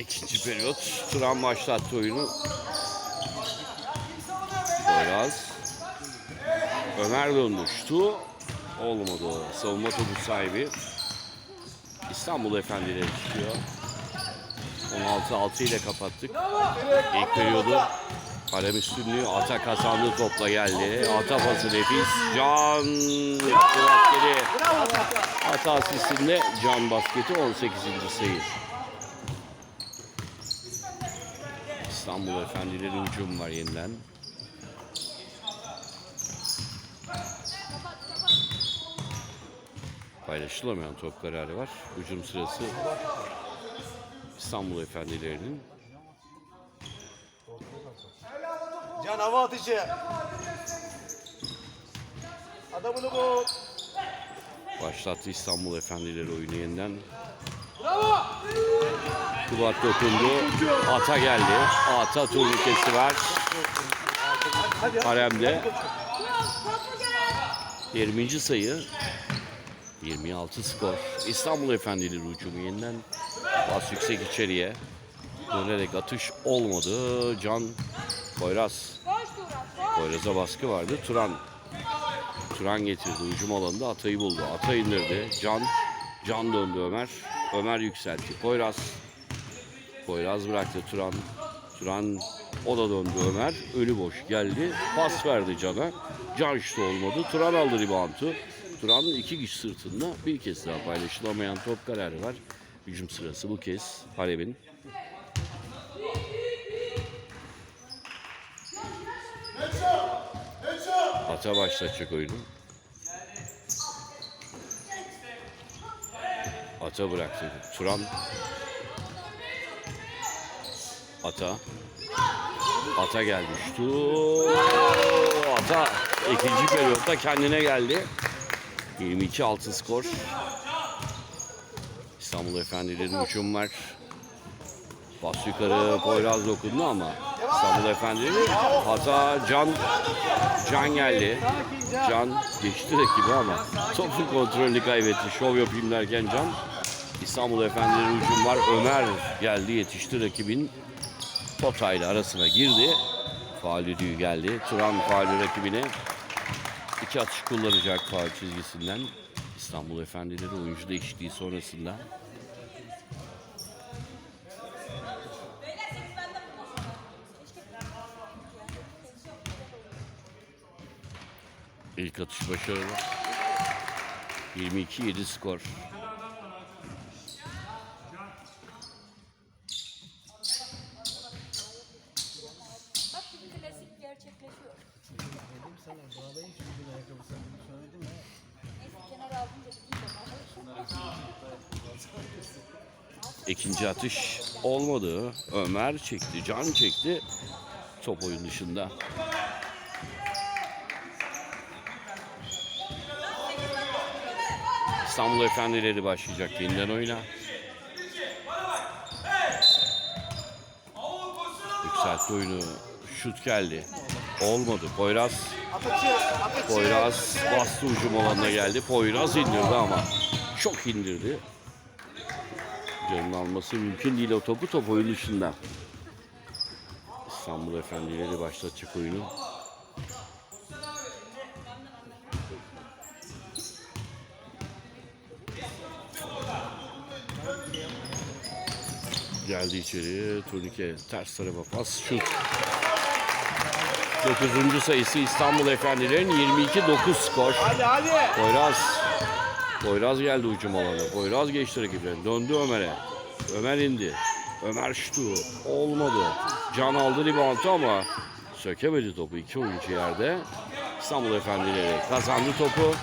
İkinci periyot. Turan başlattı oyunu. Poyraz. Ömer döndü. Şutu. Olmadı. Savunma topu sahibi. İstanbul Efendileri çıkıyor. 16-6 ile kapattık. İlk periyodu kalem üstünlüğü Ata kazandı topla geldi. Ata pası nefis. Can yaptı. Ata asistinde Can basketi 18. sayı. İstanbul Efendileri hücum var yeniden. Paylaşılamayan top kararı var. Hücum sırası İstanbul Efendilerinin. Can hava atışı. Adamını bul. Başlattı İstanbul Efendileri oyunu yeniden. Kubat dokundu. Ata geldi. Ata turnikesi var. Haremde. 20. sayı. 26 skor. İstanbul Efendileri hücumu yeniden. Bas yüksek içeriye. Dönerek atış olmadı. Can Poyraz. Poyraz'a baskı vardı. Turan Turan getirdi. Hücum alanında Atay'ı buldu. Atay indirdi. Can. Can döndü Ömer. Ömer yükseltti. Poyraz. Poyraz bıraktı Turan. Turan o da döndü Ömer. Ölü boş geldi. Pas verdi Can'a. Can işte olmadı. Turan aldı reboundu. Turan'ın iki kişi sırtında bir kez daha paylaşılamayan top kararı var. Hücum sırası bu kez Halep'in. Ata başlatacak oyunu. Ata bıraktı. Turan. Ata. Ata geldi. Şutu. Ata ikinci periyotta kendine geldi. 22-6 skor. İstanbul Efendilerin hücum var. Bas yukarı Poyraz dokundu ama İstanbul Efendileri hata Can Can geldi. Can geçti rakibi ama topun kontrolünü kaybetti. Şov yapayım derken Can İstanbul Efendileri hücum var. Ömer geldi yetişti rakibin potayla arasına girdi. Faal düdüğü geldi. Turan faali rakibine iki atış kullanacak faal çizgisinden. İstanbul Efendileri oyuncu değişikliği sonrasında. İlk atış başarılı. 22-7 skor. İkinci atış olmadı. Ömer çekti, Can çekti. Top oyun dışında. İstanbul Efendileri başlayacak yeniden oyuna. Yükseltti oyunu. Şut geldi. Olmadı. Poyraz. Poyraz bastı hücum alanına geldi. Poyraz indirdi ama çok indirdi. Canın alması mümkün değil o topu top oyun dışında. İstanbul Efendileri başlatacak oyunu. Geldi içeri. Turnike ters tarafa pas. Şut. 9. sayısı İstanbul Efendilerin 22-9 skor. Hadi hadi. Poyraz. Poyraz geldi hücum alanına. Poyraz geçti rakibine. Döndü Ömer'e. Ömer indi. Ömer şutu. Olmadı. Can aldı reboundu ama sökemedi topu. İki oyuncu yerde. İstanbul Efendileri kazandı topu.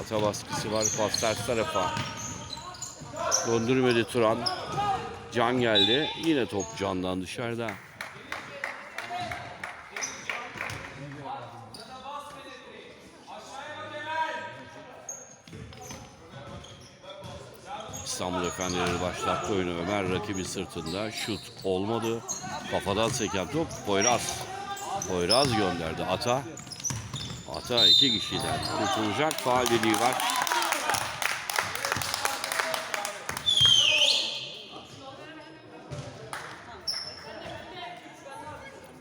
Ata baskısı var. Pas ters tarafa. Döndürmedi Turan. Can geldi. Yine top Can'dan dışarıda. İstanbul Efendileri başlattı oyunu. Ömer rakibi sırtında. Şut olmadı. Kafadan seken top Poyraz. Poyraz gönderdi. Ata. Ata iki kişiden kurtulacak. Faal var.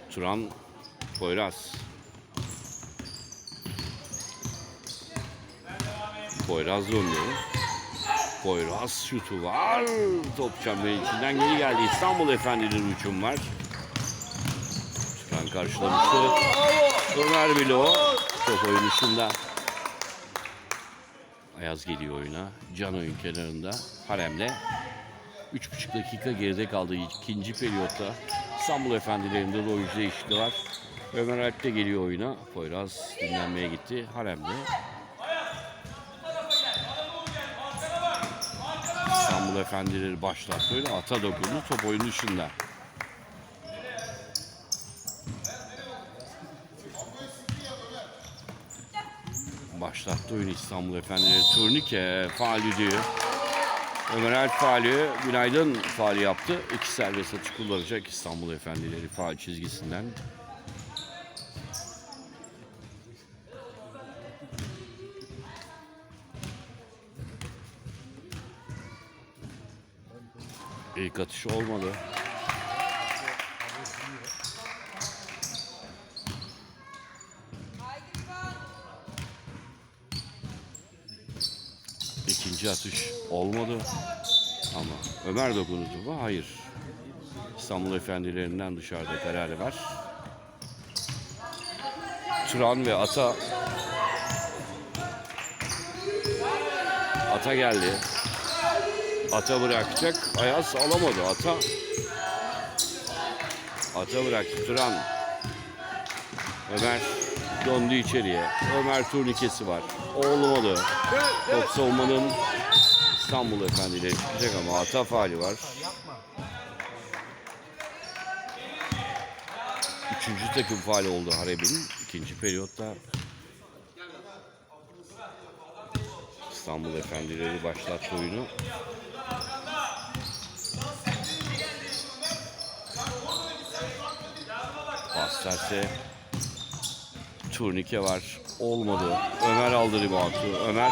Turan Poyraz. Poyraz dönüyor. Poyraz şutu var. Top çemberin içinden geri geldi. İstanbul Efendileri hücum var. Turan karşılamıştı. Ömer Bilo top oyun dışında. Ayaz geliyor oyuna. Can oyun kenarında. Harem'le. 3,5 dakika geride kaldı ikinci periyotta. İstanbul Efendilerinde de oyuncu değişikliği var. Ömer Alp de geliyor oyuna. Poyraz dinlenmeye gitti. Harem'de. İstanbul Efendileri başlattı öyle. Ata dokundu. Top oyun dışında. Başlattı oyunu İstanbul Efendileri. Turnike faali diyor. Ömer Alp faali, Günaydın faali yaptı. İki serbest atış kullanacak İstanbul Efendileri faal çizgisinden. İlk atış olmadı. İkinci atış olmadı. Ama Ömer dokundu mu? Hayır. İstanbul Efendilerinden dışarıda kararı var. Turan ve Ata Ata geldi. Ata bırakacak. Ayaz alamadı. Ata Ata bıraktı. Turan Ömer döndü içeriye. Ömer turnikesi var. Olmadı. Top savunmanın İstanbul Efendileri çıkacak ama hata faali var. Üçüncü takım faali oldu Hareb'in. ikinci periyotta. İstanbul Efendileri başlattı oyunu. Pasterse turnike var. Olmadı. Ömer aldı reboundu. Ömer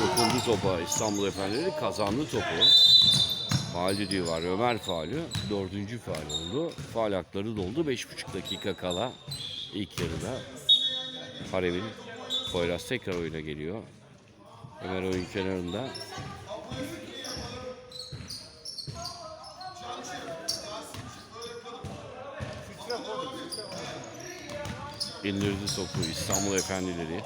dokundu topa. İstanbul Efendileri kazandı topu. Faal düdüğü var. Ömer faali. Dördüncü faal oldu. Faal hakları doldu. Beş buçuk dakika kala ilk yarıda. Harem'in Poyraz tekrar oyuna geliyor. Ömer oyun kenarında. İndirdi topu İstanbul Efendileri.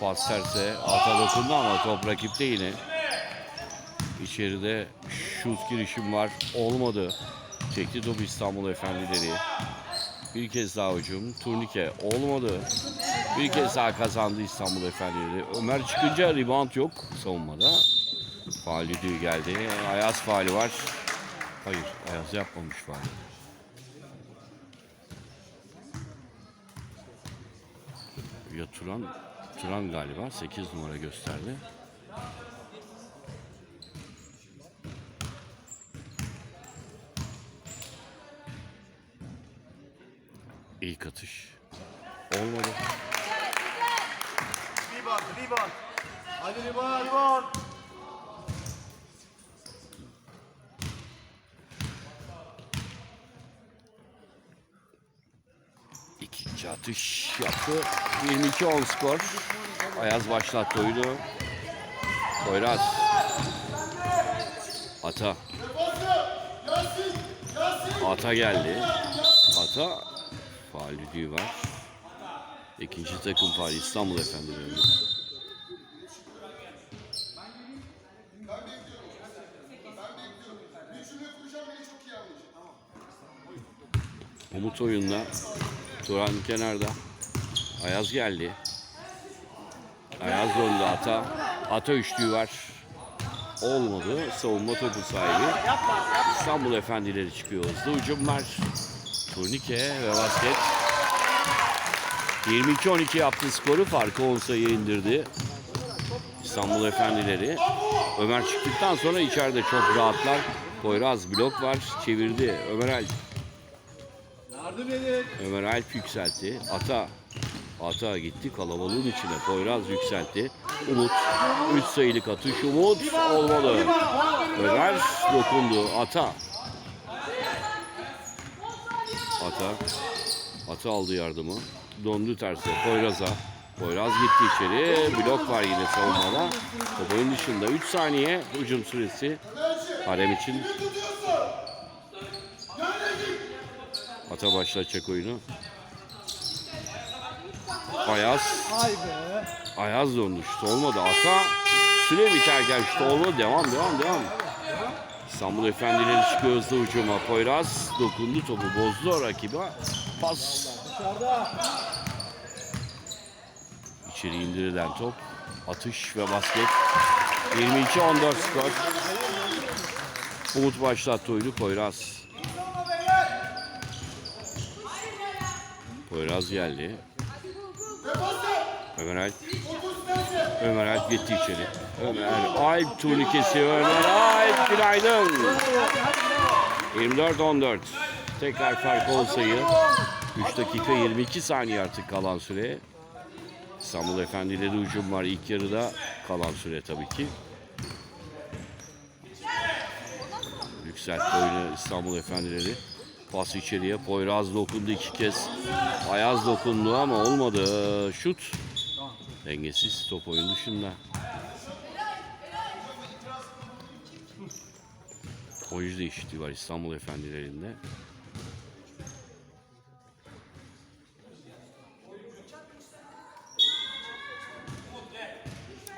Pas terse alta dokundu ama top rakipte yine. İçeride şut girişim var. Olmadı. Çekti top İstanbul Efendileri. Bir kez daha hücum. Turnike olmadı. Bir kez daha kazandı İstanbul Efendileri. Ömer çıkınca rebound yok savunmada. Faal düdüğü geldi. Ayaz faali var. Hayır Ayaz yapmamış faali. Ya Turan, Turan galiba 8 numara gösterdi. İlk atış. Olmadı. Rebound, rebound. Hadi rebound, rebound. İkinci atış yaptı. 22-10 skor. Ayaz başlattı oyunu. Poyraz. Ata. Ata geldi. Ata. Faal düdüğü var. İkinci takım faali İstanbul Efendileri. Umut oyunda. Turan kenarda. Ayaz geldi. Ayaz döndü ata. Ata üçlüğü var. Olmadı. Savunma topu sahibi. İstanbul Efendileri çıkıyor. Hızlı hücum var. Turnike ve basket. 22-12 yaptı skoru. Farkı 10 sayı indirdi. İstanbul Efendileri. Ömer çıktıktan sonra içeride çok rahatlar. Poyraz blok var. Çevirdi. Ömer Alp. Ömer Alp yükseltti. Ata. Ata gitti kalabalığın içine. Poyraz yükseltti. Umut. 3 sayılık atış. Umut olmadı. Ömer dokundu. Ata. Ata. Ata aldı yardımı. Döndü terse. Poyraz'a. Poyraz gitti içeri. Blok var yine savunmada. Top oyun dışında 3 saniye hücum süresi. Harem için. Ata başlayacak oyunu. Ayaz. Ayaz döndü şut olmadı. Ata süre biterken şut olmadı. Devam devam devam. İstanbul Efendileri çıkıyor hızlı hücuma. Poyraz dokundu topu bozdu rakibi. Pas. İçeri indirilen top. Atış ve basket. 22-14 skor. Umut başlattı oyunu Poyraz. Poyraz geldi. Ömer Alp. Ömer Alp gitti içeri. Ömer Alp turnikesi Ömer Alp günaydın. 24-14. Tekrar fark olsayı. 3 dakika 22 saniye artık kalan süre. İstanbul Efendileri hücum var ilk yarıda kalan süre tabii ki. Yükseltti oyunu İstanbul Efendileri. Pas içeriye. Poyraz dokundu iki kez. Ayaz dokundu ama olmadı. Şut. Dengesiz top oyun dışında. Oyuncu değişikliği var İstanbul Efendilerinde.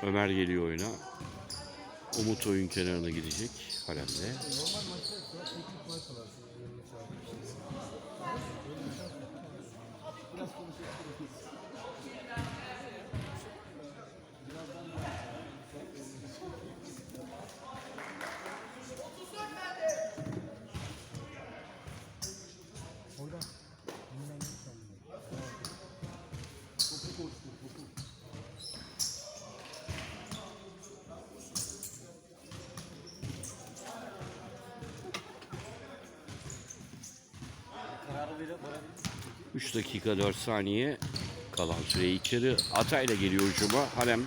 Ömer geliyor oyuna. Umut oyun kenarına gidecek Harem'de. Kararı 3 dakika 4 saniye kalan süre içeri. Atayla geliyor hücuma. Harem.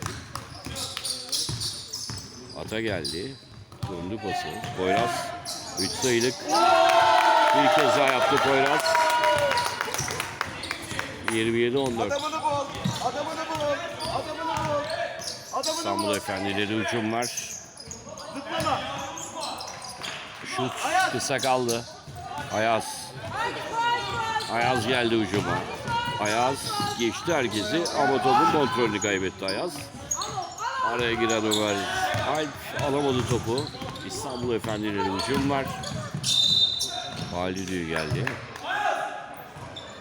Ata geldi. Döndü pası. Poyraz. 3 sayılık. Bir kez daha yaptı Poyraz. 27-14. Adamını bul. Adamını bul. Adamını bul. Adamını İstanbul Efendileri hücum var. Şut kısa kaldı. Ayaz. Ayaz geldi hücuma. Ayaz geçti herkesi ama topun kontrolünü kaybetti Ayaz. Araya giren Ömer Alp alamadı topu. İstanbul Efendileri hücum var. Faali diyor geldi.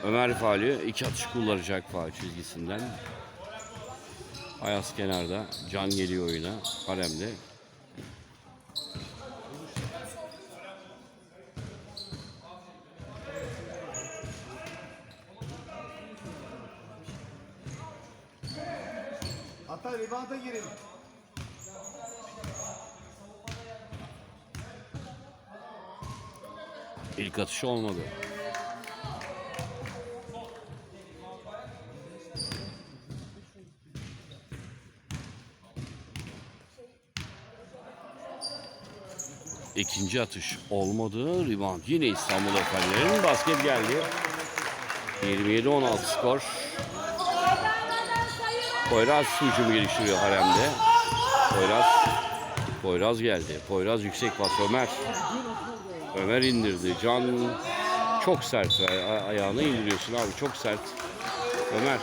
Ömer faali iki atış kullanacak faal çizgisinden. Ayaz kenarda. Can geliyor oyuna. Harem'de. İlk atışı olmadı. İkinci atış olmadı. Rebound yine İstanbul Efendilerinin basket geldi. 27-16 skor. Poyraz hücum geliştiriyor haremde. Poyraz Poyraz geldi. Poyraz yüksek pas Ömer. Ömer indirdi. Can çok sert. A- ayağını indiriyorsun abi çok sert. Ömer.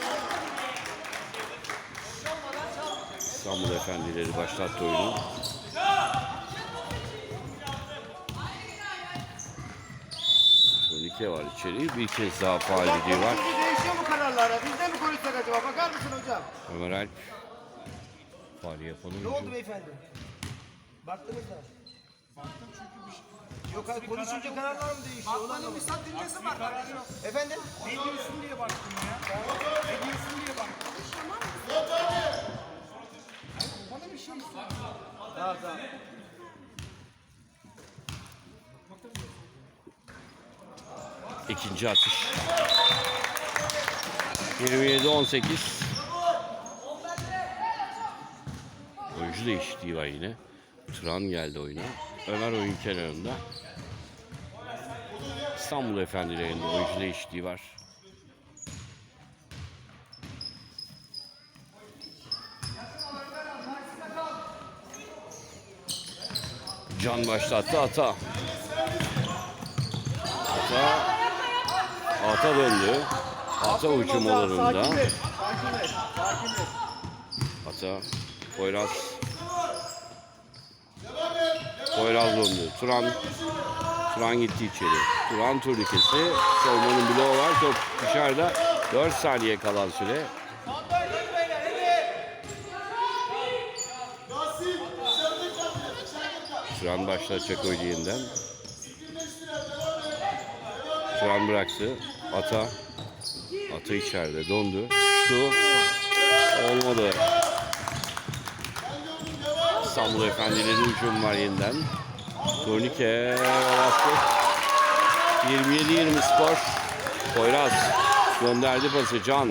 İstanbul Efendileri başlattı oyunu. Turnike var içeri. Bir kez daha faal düdüğü var. Değişiyor mu kararlara? Biz de mi konuşsak acaba? Bakar mısın hocam? Ömer Alp. Faal yapan Ne oldu beyefendi? Baktınız da. Baktım. Yok hayır konuşunca kararlar mı değişiyor? Bakmanın bir sat dinlesi var kardeşim. Efendim? Ne diyorsun diye baktım ya. Ne diyorsun diye baktım. Bana bir şey Tamam tamam. İkinci atış. 27-18. Oyuncu değişikliği var yine. Tran geldi oyuna. Ömer oyun kenarında. İstanbul Efendilerinde oyuncu değişikliği var. Can başlattı Ata. Ata Ata döndü. Ata et. Ata Poyraz Poyraz döndü. Turan Turan gitti içeri. Turan turnikesi. Savunmanın bloğu var. Top dışarıda. 4 saniye kalan süre. Turan başlatacak oyunu yeniden. Turan bıraktı. Ata. Ata içeride. Dondu. Şutu. Olmadı. İstanbul Efendileri hücum var yeniden. Turnike basket. 27-20 skor. Poyraz gönderdi pası Can.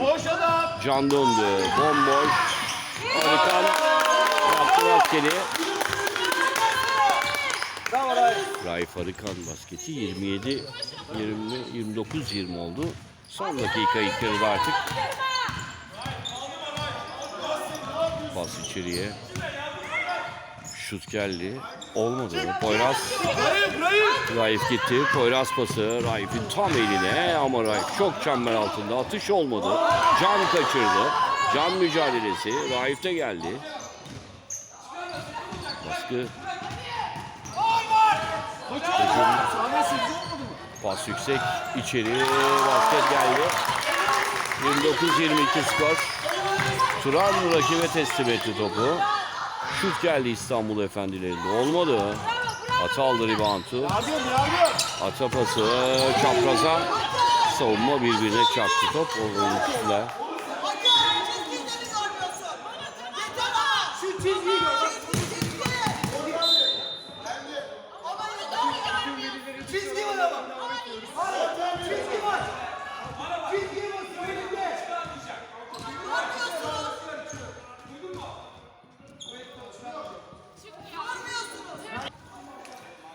Can döndü. Bomboş. Harikan yaptı basketi. Raif. Arıkan basketi 27 20 29 20 oldu. Son dakika ilk yarıda artık. Pas içeriye. Şut geldi. Olmadı. Poyraz Raif gitti. Poyraz pası Raif'in tam eline ama Raif çok çember altında. Atış olmadı. Can kaçırdı. Can mücadelesi. Raif de geldi. Baskı. Pas yüksek. içeri basket geldi. 29-22 skor. Turan rakibe teslim etti topu. Şut geldi İstanbul Efendilerinde. Olmadı. Ata aldı yardım. Ata pası çapraza. Savunma birbirine çarptı top. Oyuncular. Şu çizgiyi gör. Çizgi var ama. Hayır, çizgi var. Çizgi var önünde.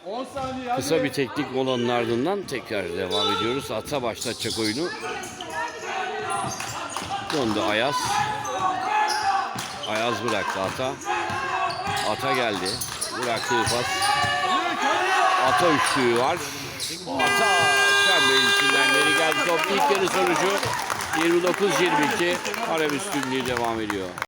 10 saniye hadi. Kısa bir teknik molanın ardından tekrar devam ediyoruz. Ata başlatacak oyunu. Döndü Ayaz. Ayaz bıraktı Ata. Ata geldi. Bıraktığı pas. Ata üçlüğü var. Ata çemberin içinden geri geldi top. İlk yarı sonucu 29-22. Arap üstünlüğü devam ediyor.